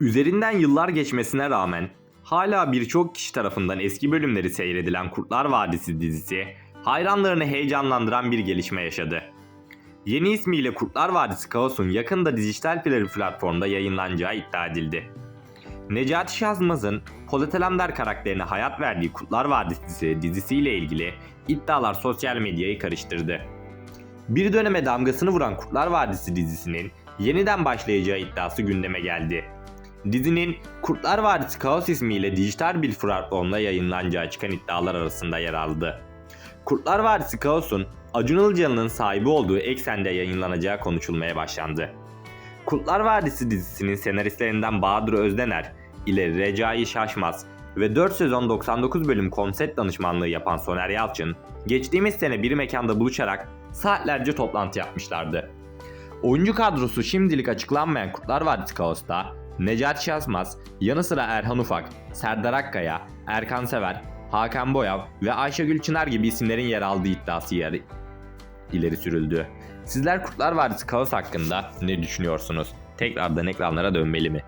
Üzerinden yıllar geçmesine rağmen hala birçok kişi tarafından eski bölümleri seyredilen Kurtlar Vadisi dizisi hayranlarını heyecanlandıran bir gelişme yaşadı. Yeni ismiyle Kurtlar Vadisi Kaos'un yakında dijital platformda yayınlanacağı iddia edildi. Necati Şazmaz'ın Polat Alemdar karakterine hayat verdiği Kurtlar Vadisi dizisiyle ilgili iddialar sosyal medyayı karıştırdı. Bir döneme damgasını vuran Kurtlar Vadisi dizisinin yeniden başlayacağı iddiası gündeme geldi. Dizinin Kurtlar Vadisi Kaos ismiyle dijital bir platformda yayınlanacağı çıkan iddialar arasında yer aldı. Kurtlar Vadisi Kaos'un Acun Ilıcalı'nın sahibi olduğu eksende yayınlanacağı konuşulmaya başlandı. Kurtlar Vadisi dizisinin senaristlerinden Bahadır Özdener ile Recai Şaşmaz ve 4 sezon 99 bölüm konsept danışmanlığı yapan Soner Yalçın, geçtiğimiz sene bir mekanda buluşarak saatlerce toplantı yapmışlardı. Oyuncu kadrosu şimdilik açıklanmayan Kurtlar Vadisi Kaos'ta Necati Şaşmaz, yanı sıra Erhan Ufak, Serdar Akkaya, Erkan Sever, Hakan Boyav ve Ayşegül Çınar gibi isimlerin yer aldığı iddiası yer ileri sürüldü. Sizler Kurtlar Vadisi Kaos hakkında ne düşünüyorsunuz? Tekrardan ekranlara dönmeli mi?